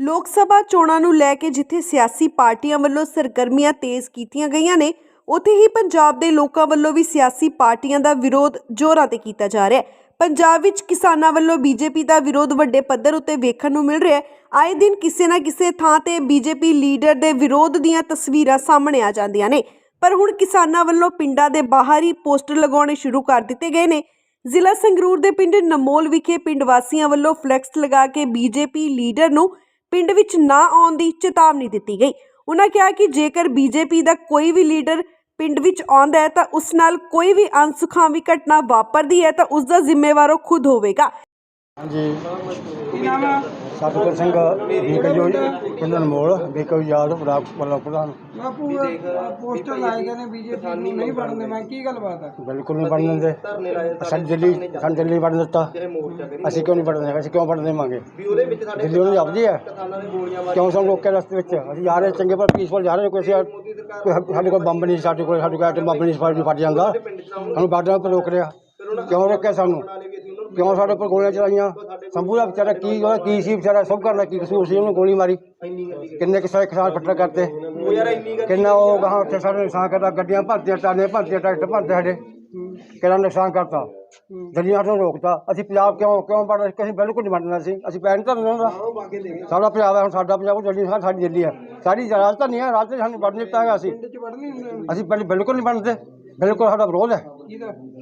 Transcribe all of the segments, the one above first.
ਲੋਕ ਸਭਾ ਚੋਣਾਂ ਨੂੰ ਲੈ ਕੇ ਜਿੱਥੇ ਸਿਆਸੀ ਪਾਰਟੀਆਂ ਵੱਲੋਂ ਸਰਗਰਮੀਆਂ ਤੇਜ਼ ਕੀਤੀਆਂ ਗਈਆਂ ਨੇ, ਉੱਥੇ ਹੀ ਪੰਜਾਬ ਦੇ ਲੋਕਾਂ ਵੱਲੋਂ ਵੀ ਸਿਆਸੀ ਪਾਰਟੀਆਂ ਦਾ ਵਿਰੋਧ ਜ਼ੋਰਾਂ ਤੇ ਕੀਤਾ ਜਾ ਰਿਹਾ ਹੈ। ਪੰਜਾਬ ਵਿੱਚ ਕਿਸਾਨਾਂ ਵੱਲੋਂ ਬੀਜੇਪੀ ਦਾ ਵਿਰੋਧ ਵੱਡੇ ਪੱਧਰ ਉੱਤੇ ਵੇਖਣ ਨੂੰ ਮਿਲ ਰਿਹਾ ਹੈ। ਆਏ ਦਿਨ ਕਿਸੇ ਨਾ ਕਿਸੇ ਥਾਂ ਤੇ ਬੀਜੇਪੀ ਲੀਡਰ ਦੇ ਵਿਰੋਧ ਦੀਆਂ ਤਸਵੀਰਾਂ ਸਾਹਮਣੇ ਆ ਜਾਂਦੀਆਂ ਨੇ। ਪਰ ਹੁਣ ਕਿਸਾਨਾਂ ਵੱਲੋਂ ਪਿੰਡਾਂ ਦੇ ਬਾਹਰ ਹੀ ਪੋਸਟਰ ਲਗਾਉਣੇ ਸ਼ੁਰੂ ਕਰ ਦਿੱਤੇ ਗਏ ਨੇ। ਜ਼ਿਲ੍ਹਾ ਸੰਗਰੂਰ ਦੇ ਪਿੰਡ ਨਮੋਲ ਵਿਖੇ ਪਿੰਡ ਵਾਸੀਆਂ ਵੱਲੋਂ ਫਲੈਕਸ ਲਗਾ ਕੇ ਬੀਜੇਪੀ ਲੀਡਰ ਨੂੰ ਪਿੰਡ ਵਿੱਚ ਨਾ ਆਉਣ ਦੀ ਚੇਤਾਵਨੀ ਦਿੱਤੀ ਗਈ। ਉਹਨਾਂ ਕਿਹਾ ਕਿ ਜੇਕਰ ਬੀਜੇਪੀ ਦਾ ਕੋਈ ਵੀ ਲੀਡਰ ਪਿੰਡ ਵਿੱਚ ਆਉਂਦਾ ਹੈ ਤਾਂ ਉਸ ਨਾਲ ਕੋਈ ਵੀ ਅਨਸੁਖਾਵੀ ਘਟਨਾ ਵਾਪਰਦੀ ਹੈ ਤਾਂ ਉਸ ਦਾ ਜ਼ਿੰਮੇਵਾਰ ਉਹ ਖੁਦ ਹੋਵੇਗਾ। ਹਾਂਜੀ। ਸਤਿਗੁਰ ਸਿੰਘ ਬੀਕਜੋ ਪਿੰਡ ਅਨਮੋਲ ਬੀਕਜੋ ਯਾਦ ਬਲਾਕ ਵੱਲੋਂ ਪ੍ਰਧਾਨ। ਬਾਪੂ ਪੋਸਟਰ ਲਾਏ ਗਏ ਨੇ ਬੀਜੇਪੀ ਨੂੰ ਨਹੀਂ ਬਣਦੇ। ਮੈਂ ਕੀ ਗੱਲਬਾਤ ਆ? ਬਿਲਕੁਲ ਨਹੀਂ ਪੜਨ ਦਿੰਦੇ। ਸਾਨੂੰ ਦਿੱਲੀ ਸਾਨੂੰ ਦਿੱਲੀ ਨਹੀਂ ਪੜਨ ਦਿੱਤਾ। ਅਸੀਂ ਕਿਉਂ ਨਹੀਂ ਪੜਨ ਅਸੀਂ ਕਿਉਂ ਪੜਨ ਦੇਵਾਂਗੇ? ਦਿੱਲੀ ਉਹਨੂੰ ਆਪਦੀ ਹੈ ਕਿਉਂ ਸਾਨੂੰ ਰੋਕਿਆ ਰਸਤੇ ਵਿੱਚ? ਅਸੀਂ ਜਾ ਰਹੇ ਚੰਗੇ ਪਰ ਪੀਸਫੁਲ ਜਾ ਰਹੇ ਕੋਈ ਅਸੀਂ ਸਾਡੇ ਕੋਲ ਬੰਬ ਨਹੀਂ ਸਾਡੇ ਕੋਲ ਸਾਡੇ ਕੋਲ ਐਟਮ ਬੰਬ ਨਹੀਂ ਫੜ ਫਟ ਜਾਂਦਾ। ਸਾਨੂੰ ਬਾਰਡਰਾਂ ਉੱਪਰ ਰੋਕ ਰਿਹਾ। ਕਿਉਂ ਰੋਕਿਆ ਸਾਨੂੰ? ਕਿਉਂ ਸਾਡੇ ਉੱਪਰ ਗੋਲੀਆਂ ਚਲਾਈਆਂ? ਸੰਭੂ ਦਾ ਵਿਚਾਰਾ ਕੀ ਉਹਦਾ ਕੀ ਸੀ? ਵਿਚਾਰਾ ਸਭ ਕਰਦਾ ਕੀ ਕਸੂਰ ਸੀ? ਉਹਨੂੰ ਗੋਲੀ ਮਾਰੀ। ਕਿੰਨੇ ਕਿਸਾਨ ਕਿਸਾਨ ਫੱਟਰ ਕਰਤੇ। ਕਿੰਨਾ ਉਹ ਗਾਹਾਂ ਉੱਥੇ ਸਾਡੇ ਨੁਕਸਾਨ ਕਰਦਾ ਗੱਡੀਆਂ ਭਰਤੀਆਂ ਟਾਲੇ ਭਰਤੀਆਂ ਟਰੈਕਟਰ ਭਰਤੇ ਸਾਡੇ। ਕਿੰਨਾ ਨੁਕਸਾਨ ਕਰਤਾ? ਦਿੱਲੀਆਂ ਤੋਂ ਰੋਕਤਾ। ਅਸੀਂ ਪੰਜਾਬ ਕਿਉਂ ਕਿਉਂ ਪੜ ਰਹੇ ਅਸੀਂ ਬਿਲਕੁਲ ਨਹੀਂ ਮੰਨਣਾ ਸੀ। ਅਸੀਂ ਪੈਰ ਨਹੀਂ ਧਰਨਾ ਹੁੰਦਾ ਸਾਡਾ ਪੰਜਾਬ ਹੈ ਹੁਣ ਸਾਡਾ ਪੰਜਾਬ ਉਹ ਦਿੱਲੀ ਹੈ, ਸਾਡੀ ਦਿੱਲੀ ਹੈ। ਸਾਡੀ ਰਾਜਧਾਨੀ ਹੈ। ਰਾਜਧਾਨੀ ਸਾਨੂੰ ਵੜ ਦਿੱਤਾ ਹੈਗਾ ਅਸੀਂ। ਪਿੰਡ ਚ ਵੜਨ ਨਹੀਂ ਦਿੰਦੇ ਅਸੀਂ ਬਿਲ- ਬਿਲਕੁਲ ਨਹੀਂ ਬਣਦੇ। ਬਿਲਕੁਲ ਸਾਡਾ ਵਿਰੋਧ ਹੈ।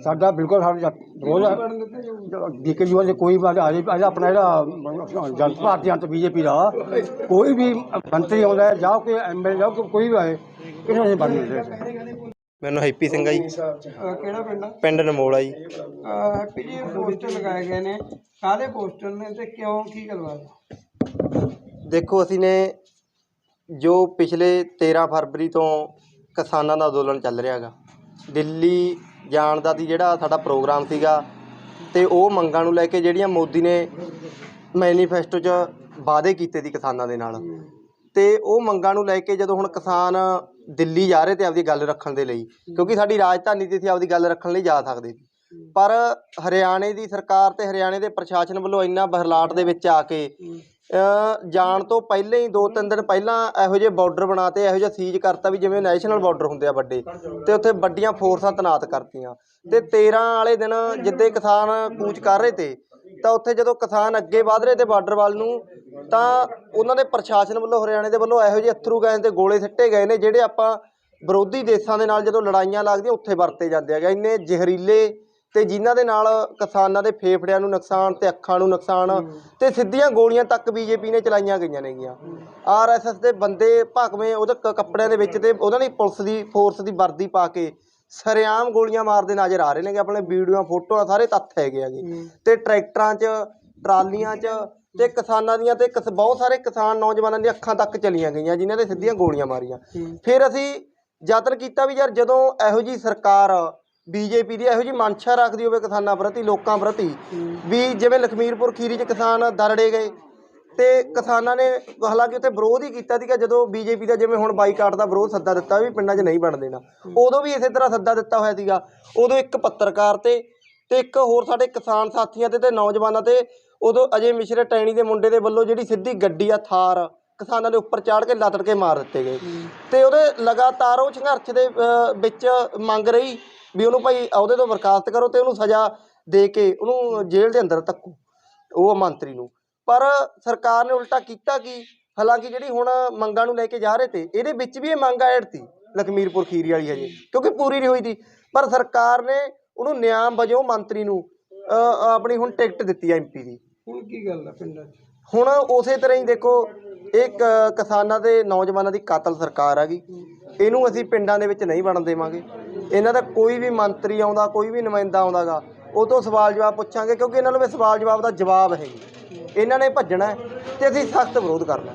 ਸਾਡਾ ਬਿਲਕੁਲ ਸਾਡਾ ਵਿਰੋਧ ਹੈ। ਜੋ ਡੀਕੇ ਜੀ ਵਾਲੇ ਕੋਈ ਬਾਤ ਆ ਰਹੀ ਆਪਣਾ ਜਿਹੜਾ ਜਨਤਾ ਪਾਰਟੀ ਅੰਤ ਬੀਜੇਪੀ ਦਾ ਕੋਈ ਵੀ ਮੰਤਰੀ ਆਉਂਦਾ ਜਾਂ ਕੋਈ ਐਮਐਲਏ ਜਾਂ ਕੋਈ ਕੋਈ ਵੀ ਆਏ ਇਹਨੂੰ ਅਸੀਂ ਬੰਦ ਨਹੀਂ ਦੇ ਮੈਨੂੰ ਹੈਪੀ ਸਿੰਘ ਆ ਜੀ। ਕਿਹੜਾ ਪਿੰਡ ਆ? ਪਿੰਡ ਨਮੋਲਾ ਜੀ। ਹੈਪੀ ਜੀ ਪੋਸਟਰ ਲਗਾਏ ਗਏ ਨੇ। ਕਾਹਦੇ ਪੋਸਟਰ ਨੇ ਤੇ ਕਿਉਂ ਕੀ ਗੱਲਬਾਤ? ਦੇਖੋ ਅਸੀਂ ਨੇ ਜੋ ਪਿਛਲੇ 13 ਫਰਵਰੀ ਤੋਂ ਕਿਸਾਨਾਂ ਦਾ ਅੰਦੋਲਨ ਚੱਲ ਰਿਹਾ ਹੈਗਾ ਦਿੱਲੀ ਜਾਣ ਦਾ ਦੀ ਜਿਹੜਾ ਸਾਡਾ ਪ੍ਰੋਗਰਾਮ ਸੀਗਾ ਅਤੇ ਉਹ ਮੰਗਾਂ ਨੂੰ ਲੈ ਕੇ ਜਿਹੜੀਆਂ ਮੋਦੀ ਨੇ ਮੈਨੀਫੈਸਟੋ 'ਚ ਵਾਅਦੇ ਕੀਤੇ ਸੀ ਕਿਸਾਨਾਂ ਦੇ ਨਾਲ। ਅਤੇ ਉਹ ਮੰਗਾਂ ਨੂੰ ਲੈ ਕੇ ਜਦੋਂ ਹੁਣ ਕਿਸਾਨ ਦਿੱਲੀ ਜਾ ਰਹੇ ਤੇ ਆਪਦੀ ਗੱਲ ਰੱਖਣ ਦੇ ਲਈ, ਕਿਉਂਕਿ ਸਾਡੀ ਰਾਜਧਾਨੀ ਤੇ ਅਸੀਂ ਆਪਦੀ ਗੱਲ ਰੱਖਣ ਲਈ ਜਾ ਸਕਦੇ ਸੀ। ਪਰ ਹਰਿਆਣੇ ਦੀ ਸਰਕਾਰ ਤੇ ਹਰਿਆਣੇ ਦੇ ਪ੍ਰਸ਼ਾਸਨ ਵੱਲੋਂ ਇੰਨਾ ਬਹਲਾਟ ਦੇ ਵਿੱਚ ਆ ਕੇ ਜਾਣ ਤੋਂ ਪਹਿਲਾਂ ਹੀ ਦੋ ਤਿੰਨ ਦਿਨ ਪਹਿਲਾਂ ਇਹੋ ਜਿਹੇ ਬਾਰਡਰ ਬਣਾਤੇ ਇਹੋ ਜਿਹਾ ਸੀਜ਼ ਕਰਤਾ ਵੀ ਜਿਵੇਂ ਨੈਸ਼ਨਲ ਬਾਰਡਰ ਹੁੰਦੇ ਆ ਵੱਡੇ, ਤੇ ਉੱਥੇ ਵੱਡੀਆਂ ਫੋਰਸਾਂ ਤੈਨਾਤ ਕਰਤੀਆਂ। ਤੇ 13 ਵਾਲੇ ਦਿਨ ਜਿੱਦੇ ਕਿਸਾਨ ਕੂਚ ਕਰ ਰਹੇ ਤੇ, ਤਾਂ ਉੱਥੇ ਜਦੋਂ ਕਿਸਾਨ ਅੱਗੇ ਵਧ ਰਹੇ ਤੇ ਬਾਰਡਰ ਵੱਲ ਨੂੰ, ਤਾਂ ਉਹਨਾਂ ਦੇ ਪ੍ਰਸ਼ਾਸਨ ਵੱਲੋਂ, ਹਰਿਆਣੇ ਦੇ ਵੱਲੋਂ ਇਹੋ ਜਿਹੇ ਅਥਰੂ ਗੈਸ ਤੇ ਗੋਲੇ ਸਿੱਟੇ ਗਏ ਨੇ, ਜਿਹੜੇ ਆਪਾਂ ਵਿਰੋਧੀ ਦੇਸ਼ਾਂ ਦੇ ਨਾਲ ਜਦੋਂ ਲੜਾਈਆਂ ਲੱਗਦੀਆਂ, ਉੱਥੇ ਵਰਤੇ ਜਾਂਦੇ ਹੈਗੇ ਇੰਨੇ ਜ਼ਹਿਰੀਲੇ ਤੇ ਜਿਨ੍ਹਾਂ ਦੇ ਨਾਲ ਕਿਸਾਨਾਂ ਦੇ ਫੇਫੜਿਆਂ ਨੂੰ ਨੁਕਸਾਨ ਤੇ ਅੱਖਾਂ ਨੂੰ ਨੁਕਸਾਨ ਤੇ ਸਿੱਧੀਆਂ ਗੋਲੀਆਂ ਤੱਕ ਬੀਜੇਪੀ ਨੇ ਚਲਾਈਆਂ ਗਈਆਂ ਨੇਗੀਆਂ। ਆਰਐਸਐਸ ਦੇ ਬੰਦੇ ਭਗਵੇਂ ਉਹਦੇ ਕ- ਕੱਪੜਿਆਂ ਦੇ ਵਿੱਚ ਤੇ ਉਹਨਾਂ ਦੀ ਪੁਲਿਸ ਦੀ ਫੋਰਸ ਦੀ ਵਰਦੀ ਪਾ ਕੇ ਸਰੇਆਮ ਗੋਲੀਆਂ ਮਾਰਦੇ ਨਜ਼ਰ ਆ ਰਹੇ ਨੇਗੇ। ਆਪਣੇ ਵੀਡੀਓਆਂ ਫੋਟੋਆਂ ਸਾਰੇ ਤੱਥ ਹੈਗੇ ਹੈਗੇ। ਤੇ ਟਰੈਕਟਰਾਂ 'ਚ ਟਰਾਲੀਆਂ 'ਚ ਤੇ ਕਿਸਾਨਾਂ ਦੀਆਂ ਤੇ ਕਿਸ- ਬਹੁਤ ਸਾਰੇ ਕਿਸਾਨ ਨੌਜਵਾਨਾਂ ਦੀਆਂ ਅੱਖਾਂ ਤੱਕ ਚਲੀਆਂ ਗਈਆਂ ਜਿਨ੍ਹਾਂ ਦੇ ਸਿੱਧੀਆਂ ਗੋਲੀਆਂ ਮਾਰੀਆਂ। ਫਿਰ ਅਸੀਂ ਯਤਨ ਕੀਤਾ ਵੀ ਯਾਰ ਜਦੋਂ ਇਹੋ ਜੀ ਸਰਕਾਰ ਬੀਜੇਪੀ ਦੀ ਇਹੋ ਜੀ ਮਨਸ਼ਾ ਰੱਖਦੀ ਹੋਵੇ ਕਿਸਾਨਾਂ ਪ੍ਰਤੀ ਲੋਕਾਂ ਪ੍ਰਤੀ ਵੀ ਜਿਵੇਂ ਲਖਮੀਰਪੁਰ ਖੀਰੀ 'ਚ ਕਿਸਾਨ ਦਰੜੇ ਗਏ ਤੇ ਕਿਸਾਨਾਂ ਨੇ ਹਾਲਾਂਕਿ ਉੱਥੇ ਵਿਰੋਧ ਹੀ ਕੀਤਾ ਸੀਗਾ ਜਦੋਂ ਬੀਜੇਪੀ ਦਾ ਜਿਵੇਂ ਹੁਣ ਬਾਈਕਾਟ ਦਾ ਵਿਰੋਧ ਸੱਦਾ ਦਿੱਤਾ ਵੀ ਪਿੰਡਾਂ 'ਚ ਨਹੀਂ ਬਣ ਦੇਣਾ। ਉਦੋਂ ਵੀ ਇਸੇ ਤਰ੍ਹਾਂ ਸੱਦਾ ਦਿੱਤਾ ਹੋਇਆ ਸੀਗਾ। ਉਦੋਂ ਇੱਕ ਪੱਤਰਕਾਰ ਤੇ ਤੇ ਇੱਕ ਹੋਰ ਸਾਡੇ ਕਿਸਾਨ ਸਾਥੀਆਂ ਤੇ ਤੇ ਨੌਜਵਾਨਾਂ ਤੇ ਉਦੋਂ ਅਜੇ ਮਿਸ਼ਰੇ ਟੈਣੀ ਦੇ ਮੁੰਡੇ ਦੇ ਵੱਲੋਂ ਜਿਹੜੀ ਸਿੱਧੀ ਗੱਡੀ ਆ ਥਾਰ ਕਿਸਾਨਾਂ ਦੇ ਉੱਪਰ ਚਾੜ ਕੇ ਲੱਤੜ ਕੇ ਮਾਰ ਦਿੱਤੇ ਗਏ। ਤੇ ਉਹਦੇ ਲਗਾਤਾਰ ਉਹ ਸੰਘਰਸ਼ ਦੇ ਵਿੱਚ ਮੰਗ ਰਹੀ ਵੀ ਉਹਨੂੰ ਭਾਈ ਅਹੁਦੇ ਤੋਂ ਬਰਖਾਸਤ ਕਰੋ ਤੇ ਉਹਨੂੰ ਸਜ਼ਾ ਦੇ ਕੇ ਉਹਨੂੰ ਜੇਲ੍ਹ ਦੇ ਅੰਦਰ ਧੱਕੋ ਉਹ ਮੰਤਰੀ ਨੂੰ। ਪਰ ਸਰਕਾਰ ਨੇ ਉਲਟਾ ਕੀਤਾ ਕੀ? ਹਾਲਾਂਕਿ ਜਿਹੜੀ ਹੁਣ ਮੰਗਾਂ ਨੂੰ ਲੈ ਕੇ ਜਾ ਰਹੇ ਤੇ ਇਹਦੇ ਵਿੱਚ ਵੀ ਇਹ ਮੰਗ ਐਡ ਤੀ ਲਖਮੀਰਪੁਰ ਖੀਰੀ ਵਾਲੀ ਹਜੇ ਕਿਉਂਕਿ ਪੂਰੀ ਨਹੀਂ ਹੋਈ ਸੀ ਪਰ ਸਰਕਾਰ ਨੇ ਉਹਨੂੰ ਨਿਆਮ ਵਜੋਂ ਮੰਤਰੀ ਨੂੰ ਆਪਣੀ ਹੁਣ ਟਿਕਟ ਦਿੱਤੀ ਐਮਪੀ ਦੀ। ਹੁਣ ਕੀ ਗੱਲ ਆ ਪਿੰਡਾਂ 'ਚ? ਹੁਣ ਉਸੇ ਤਰ੍ਹਾਂ ਹੀ ਦੇਖੋ ਇਹ ਕਿਸਾਨਾਂ ਦੇ ਨੌਜਵਾਨਾਂ ਦੀ ਕਾਤਲ ਸਰਕਾਰ ਹੈਗੀ ਇਹਨੂੰ ਅਸੀਂ ਪਿੰਡਾਂ ਦੇ ਵਿੱਚ ਨਹੀਂ ਬਣਨ ਦੇਵਾਂਗੇ। ਇਹਨਾਂ ਦਾ ਕੋਈ ਵੀ ਮੰਤਰੀ ਆਉਂਦਾ, ਕੋਈ ਵੀ ਨੁਮਾਇੰਦਾ ਆਉਂਦਾਗਾ, ਉਹ ਤੋਂ ਸਵਾਲ ਜਵਾਬ ਪੁੱਛਾਂਗੇ ਕਿਉਂਕਿ ਇਹਨਾਂ ਨੂੰ ਵੀ ਸਵਾਲ ਜਵਾਬ ਦਾ ਜਵਾਬ ਹੈ ਇਹਨਾਂ ਨੇ ਭੱਜਣਾ ਹੈ ਤੇ ਅਸੀਂ ਸਖਤ ਵਿਰੋਧ ਕਰਨਾ